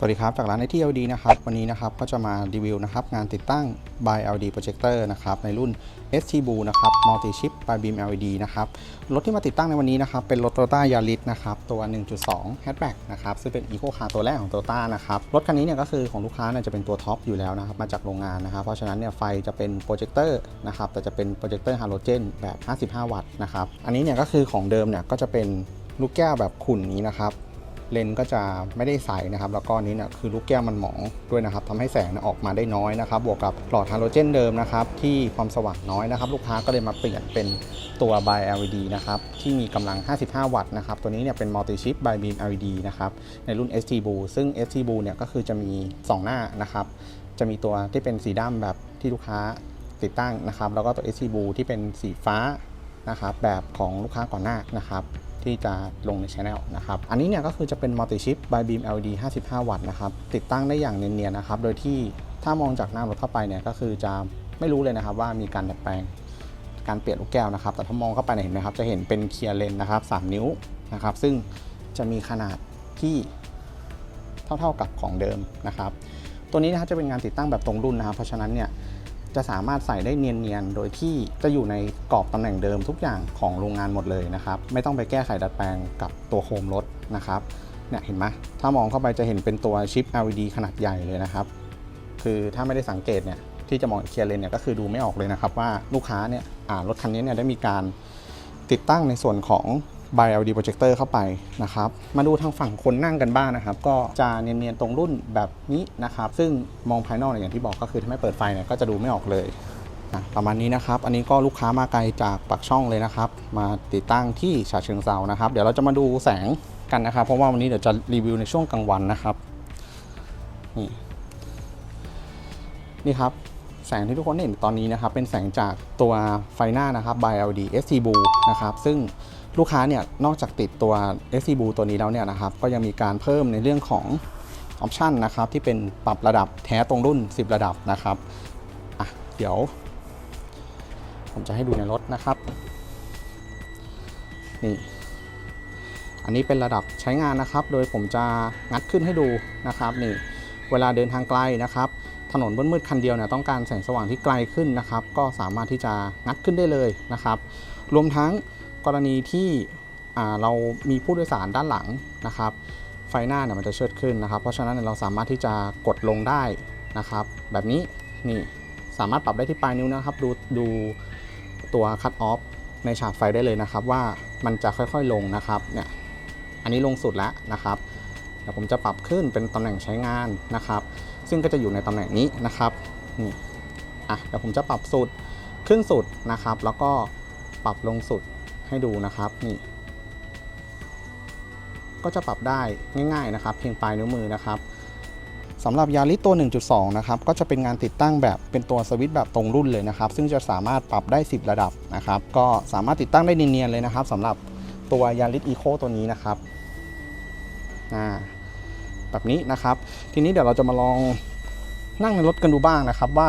สวัสดีครับ จากร้านไอที LD นะครับ วันนี้นะครับก็จะมารีวิวนะครับงานติดตั้ง by LED projector นะครับในรุ่น ST b l u นะครับ multi chip by beam LED นะครับรถที่มาติดตั้งในวันนี้นะครับเป็นรถ Toyota Yaris นะครับตัว 1.2 hatchback นะครับซึ่งเป็น eco car ตัวแรกของ Toyota นะครับรถคันนี้เนี่ยก็คือของลูกค้าเนี่ยจะเป็นตัวท็อปอยู่แล้วนะครับมาจากโรงงานนะครับเพราะฉะนั้นเนี่ยไฟจะเป็นโปรเจคเตอร์นะครับแต่จะเป็นโปรเจคเตอร์ฮาโลเจนแบบ 55 วัตต์นะครับอันนี้เนี่ยก็คือของเดิมเนี่ยก็จะเป็นลูกแก้วแบบขุ่นนี้นะครับ เลนก็จะไม่ได้ใสนะครับ แล้วก็อันนี้เนี่ยคือลูกแก้วมันหมองด้วยนะครับทำให้แสงออกมาได้น้อยนะครับ บวกกับหลอดฮาโลเจนเดิมนะครับ ที่ความสว่างน้อยนะครับ ลูกค้าก็เลยมาเปลี่ยนเป็นตัว by LED นะครับ ที่มีกำลัง 55 วัตต์นะครับ ตัวนี้เนี่ยเป็น multi chip by beam LED นะครับ ในรุ่น ST b l u ซึ่ง ST b l u เนี่ยก็คือจะมี 2 หน้านะครับ จะมีตัวที่เป็นสีดำแบบที่ลูกค้าติดตั้งนะครับ แล้วก็ตัว ST b l u ที่เป็นสีฟ้านะครับ แบบของลูกค้าก่อนหน้านะครับ ที่จะลงในช anel นะครับ อันนี้เนี่ยก็คือจะเป็น multi chip by beam LED 55 วัตต์นะครับ ติดตั้งได้อย่างเนียนๆนะครับ โดยที่ถ้ามองจากหน้ารถเข้าไปเนี่ยก็คือจะไม่รู้เลยนะครับว่ามีการดัดแปลงการเปลี่ยนลูกแก้วนะครับ แต่ถ้ามองเข้าไปเนี่ยเห็นไหมครับ จะเห็นเป็นเคลียร์เลนนะครับ 3 นิ้วนะครับ ซึ่งจะมีขนาดที่เท่าๆกับของเดิมนะครับ ตัวนี้นะครับจะเป็นงานติดตั้งแบบตรงรุ่นนะครับ เพราะฉะนั้นเนี่ย จะสามารถใส่ได้เนียนๆ โดยที่จะอยู่ในกรอบตำแหน่งเดิมทุกอย่างของโรงงานหมดเลยนะครับ ไม่ต้องไปแก้ไขดัดแปลงกับตัวโคมรถนะครับเนี่ยเห็นไหมถ้ามองเข้าไปจะเห็นเป็นตัวชิป LED ขนาดใหญ่เลยนะครับ คือถ้าไม่ได้สังเกตเนี่ยที่จะมองเคลียร์เลนเนี่ยก็คือดูไม่ออกเลยนะครับว่าลูกค้าเนี่ยรถคันนี้เนี่ยได้มีการติดตั้งในส่วนของ by LED projector เข้าไปนะครับ มาดูทางฝั่งคนนั่งกันบ้างนะครับ ก็จะเนียนๆตรงรุ่นแบบนี้นะครับ ซึ่งมองภายนอกเนี่ยอย่างที่บอกก็คือถ้าไม่เปิดไฟเนี่ยก็จะดูไม่ออกเลยนะประมาณนี้นะครับ อันนี้ก็ลูกค้ามาไกลจากปากช่องเลยนะครับ มาติดตั้งที่ฉะเชิงเซานะครับ เดี๋ยวเราจะมาดูแสงกันนะครับ เพราะว่าวันนี้เดี๋ยวจะรีวิวในช่วงกลางวันนะครับ นี่นี่ครับแสงที่ทุกคนเห็นตอนนี้นะครับ เป็นแสงจากตัวไฟหน้านะครับ by LED ST b l u นะครับ ซึ่ง ลูกค้าเนี่ยนอกจากติดตัว ST b l u ตัวนี้แล้วเนี่ยนะครับก็ยังมีการเพิ่มในเรื่องของออปชันนะครับที่เป็นปรับระดับแท้ตรงรุ่น 10 ระดับนะครับอะเดี๋ยว ผมจะให้ดูในรถนะครับนี่อันนี้เป็นระดับใช้งานนะครับ โดยผมจะงัดขึ้นให้ดูนะครับนี่เวลาเดินทางไกลนะครับถนนมืดๆคันเดียวเนี่ยต้องการแสงสว่างที่ไกลขึ้นนะครับ ก็สามารถที่จะงัดขึ้นได้เลยนะครับ รวมทั้ง กรณีที่เรามีผู้โดยสารด้านหลังนะครับ ไฟหน้าเนี่ยมันจะเชิดขึ้นนะครับ เพราะฉะนั้นเนยเราสามารถที่จะกดลงได้นะครับ แบบนี้นี่สามารถปรับได้ที่ปลายนิ้วนะครับ ดูดูตัวคัตออฟในฉากไฟได้เลยนะครับ ว่ามันจะค่อยๆลงนะครับเนี่ยอันนี้ลงสุดแล้วนะครับเดี๋ยวผมจะปรับขึ้นเป็นตำแหน่งใช้งานนะครับ ซึ่งก็จะอยู่ในตำแหน่งนี้นะครับนี่อะเดี๋ยวผมจะปรับสุดขึ้นสุดนะครับ แล้วก็ปรับลงสุด ให้ดูนะครับนี่ก็จะปรับได้ง่ายๆนะครับ เพียงปลายนิ้วมือนะครับสำหรับยาริตัว 1.2 นะครับ ก็จะเป็นงานติดตั้งแบบเป็นตัวสวิตช์แบบตรงรุ่นเลยนะครับ ซึ่งจะสามารถปรับได้ 10 ระดับนะครับ ก็สามารถติดตั้งได้เนียนๆเลยนะครับสำหรับตัวยาริสอีโคตัวนี้นะครับอ่าแบบนี้นะครับ ทีนี้เดี๋ยวเราจะมาลองนั่งในรถกันดูบ้างนะครับว่า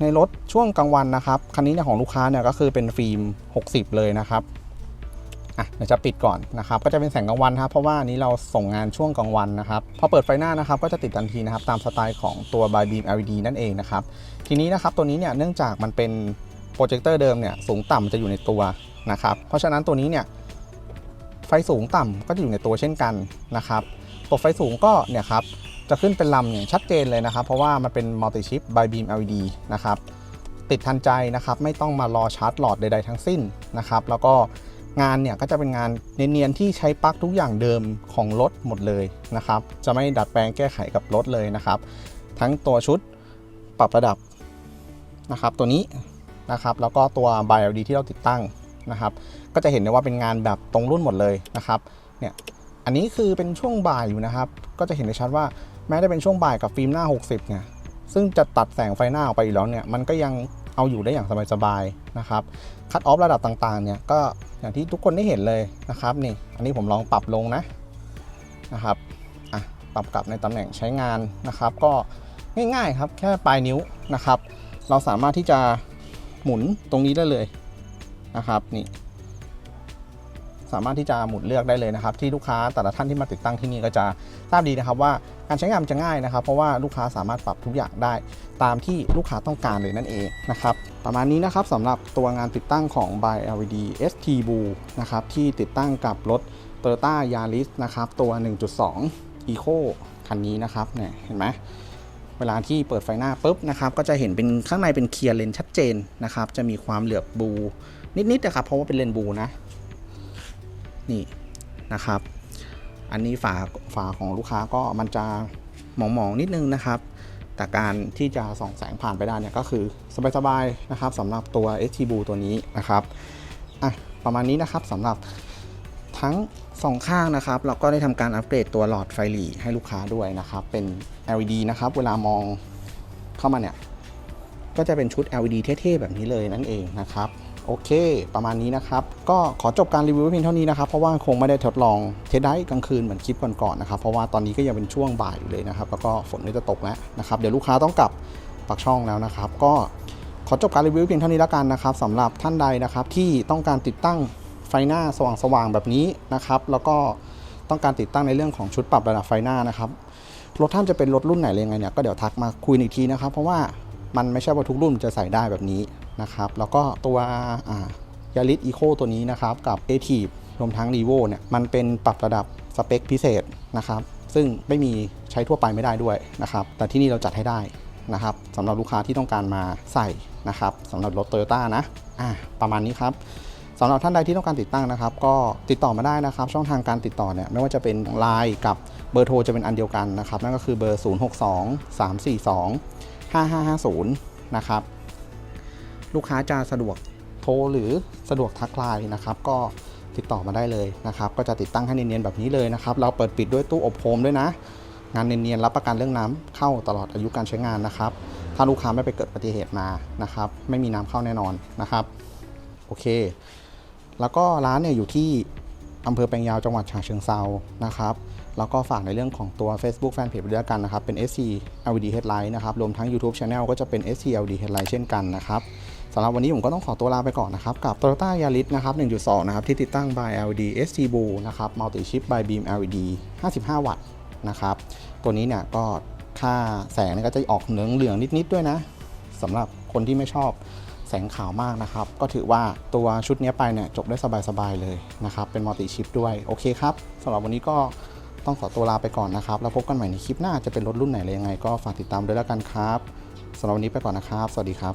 ในรถช่วงกลางวันนะครับคันนี้เนี่ยของลูกค้าเนี่ยก็คือเป็นฟิล์ม 60 เลยนะครับอะเดี๋ยวจะปิดก่อนนะครับ ก็จะเป็นแสงกลางวันครับเพราะว่านี้เราส่งงานช่วงกลางวันนะครับพอเปิดไฟหน้านะครับ ก็จะติดทันทีนะครับ ตามสไตล์ของตัว by beam LED นั่นเองนะครับ ทีนี้นะครับตัวนี้เนี่ยเนื่องจากมันเป็นโปรเจคเตอร์เดิมเนี่ยสูงต่ำจะอยู่ในตัวนะครับ เพราะฉะนั้นตัวนี้เนี่ยไฟสูงต่ำก็จะอยู่ในตัวเช่นกันนะครับตัวไฟสูงก็เนี่ยครับ จะขึ้นเป็นลำอย่างชัดเจนเลยนะครับ เพราะว่ามันเป็น multi chip by beam LED นะครับติดทันใจนะครับไม่ต้องมารอชาร์จหลอดใดๆทั้งสิ้นนะครับแล้วก็งานเนี่ยก็จะเป็นงานเนียนๆที่ใช้ปลั๊กทุกอย่างเดิมของรถหมดเลยนะครับจะไม่ดัดแปลงแก้ไขกับรถเลยนะครับ ทั้งตัวชุดปรับระดับนะครับตัวนี้นะครับแล้วก็ตัว by LED ที่เราติดตั้งนะครับก็จะเห็นได้ว่าเป็นงานแบบตรงรุ่นหมดเลยนะครับเนี่ยอันนี้คือเป็นช่วงบ่ายอยู่นะครับ ก็จะเห็นได้ชัดว่า แม้จะเป็นช่วงบ่ายกับฟิล์มหน้า 60เนี่ยซึ่งจะตัดแสงไฟหน้าออกไปอยู่แล้วเนี่ยมันก็ยังเอาอยู่ได้อย่างสบายๆนะครับคัดออฟระดับต่างๆเนี่ยก็อย่างที่ทุกคนได้เห็นเลยนะครับนี่อันนี้ผมลองปรับลงนะนะครับอะปรับกลับในตำแหน่งใช้งานนะครับ ก็ง่ายๆครับแค่ปลายนิ้วนะครับ เราสามารถที่จะหมุนตรงนี้ได้เลยนะครับนี่ สามารถที่จะหมุนเลือกได้เลยนะครับ ที่ลูกค้าแต่ละท่านที่มาติดตั้งที่นี่ก็จะทราบดีนะครับว่าการใช้งานจะง่ายนะครับ เพราะว่าลูกค้าสามารถปรับทุกอย่างได้ ตามที่ลูกค้าต้องการเลยนั่นเองนะครับประมาณนี้นะครับสำหรับตัวงานติดตั้งของ By LED ST Blue นะครับที่ติดตั้งกับรถ Toyota Yaris นะครับตัว 1.2 Eco คันนี้นะครับเนี่ยเห็นไหมเวลาที่เปิดไฟหน้าปุ๊บนะครับก็จะเห็นเป็นข้างในเป็นเคลียร์เลนชัดเจนนะครับจะมีความเหลือบบูนิดๆนะครับเพราะว่าเป็นเลนบูนะ นี่นะครับ อันนี้ฝาฝาของลูกค้าก็มันจะหมองๆนิดนึงนะครับ แต่การที่จะส่องแสงผ่านไปได้เนี่ยก็คือสบายๆนะครับสำหรับตัว ST b ตัวนี้นะครับอะประมาณนี้นะครับสำหรับทั้งสองข้างนะครับ เราก็ได้ทำการอัปเกรดตัวหลอดไฟหลีให้ลูกค้าด้วยนะครับ เป็น LED นะครับ เวลามองเข้ามาเนี่ย ก็จะเป็นชุด LED เท่ๆ แบบนี้เลยนั่นเองนะครับ โอเค ประมาณนี้นะครับ ก็ขอจบการรีวิวเพียงเท่านี้นะครับ เพราะว่าคงไม่ได้ทดลองเทสได้กลางคืนเหมือนคลิปก่อนๆนะครับ เพราะว่าตอนนี้ก็ยังเป็นช่วงบ่ายอยู่เลยนะครับ แล้วก็ฝนก็จะตกแล้วนะครับ เดี๋ยวลูกค้าต้องกลับปักช่องแล้วนะครับ ก็ขอจบการรีวิวเพียงเท่านี้แล้วกันนะครับสำหรับท่านใดนะครับที่ต้องการติดตั้งไฟหน้าสว่างๆแบบนี้นะครับ แล้วก็ต้องการติดตั้งในเรื่องของชุดปรับระดับไฟหน้านะครับรถท่านจะเป็นรถรุ่นไหนเลยงไงเนี่ยก็เดี๋ยวทักมาคุยอีกทีนะครับ เพราะว่ามันไม่ใช่ว่าทุกรุ่นจะใส่ได้แบบนี้ นะครับ แล้วก็ตัวยาริสอีโคตัวนี้นะครับ กับ a t i v รวมทั้ง r e v o เนี่ยมันเป็นปรับระดับสเปคพิเศษนะครับ ซึ่งไม่มีใช้ทั่วไปไม่ได้ด้วยนะครับ แต่ที่นี่เราจัดให้ได้นะครับสำหรับลูกค้าที่ต้องการมาใส่นะครับสำหรับรถ Toyota นะอะประมาณนี้ครับสำหรับท่านใดที่ต้องการติดตั้งนะครับ ก็ติดต่อมาได้นะครับ ช่องทางการติดต่อเนี่ยไม่ว่าจะเป็น Line กับเบอร์โทรจะเป็นอันเดียวกันนะครับ นั่นก็คือเบอร์ 062 342 5550 นะครับ ลูกค้าจะสะดวกโทรหรือสะดวกทักไลน์นะครับ ก็ติดต่อมาได้เลยนะครับ ก็จะติดตั้งให้เนียนๆแบบนี้เลยนะครับ เราเปิดปิดด้วยตู้อบโฟมด้วยนะ งานเนียนๆรับประกันเรื่องน้ำเข้าตลอดอายุการใช้งานนะครับ ถ้าลูกค้าไม่ไปเกิดอุบัติเหตุมานะครับ ไม่มีน้ำเข้าแน่นอนนะครับ โอเค แล้วก็ร้านเนี่ยอยู่ที่อำเภอแปลงยาวจังหวัดฉะเชิงเซานะครับ แล้วก็ฝากในเรื่องของตัว Facebook Fanpage ด้วยกันนะครับ เป็น SC LED Headline นะครับ รวมทั้ง YouTube Channel ก็จะเป็น SC LED Headline เช่นกันนะครับ สำหรับวันนี้ผมก็ต้องขอตัวลาไปก่อนนะครับ กับ Toyota Yaris นะครับ 1.2 นะครับ ที่ติดตั้ง by LED ST Blue นะครับ Multi Chip by Beam LED 55 วัตต์นะครับ ตัวนี้เนี่ยก็ค่าแสงก็จะออกเหลืองเหลืองนิดๆด้วยนะสำหรับคนที่ไม่ชอบแสงขาวมากนะครับ ก็ถือว่าตัวชุดนี้ไปเนี่ยจบได้สบายๆเลยนะครับ เป็นมัลติชิปด้วย โอเคครับสำหรับวันนี้ก็ต้องขอตัวลาไปก่อนนะครับ แล้วพบกันใหม่ในคลิปหน้าจะเป็นรถรุ่นไหนเลยยังไง ก็ฝากติดตามด้วยแล้วกันครับสำหรับวันนี้ไปก่อนนะครับ สวัสดีครับ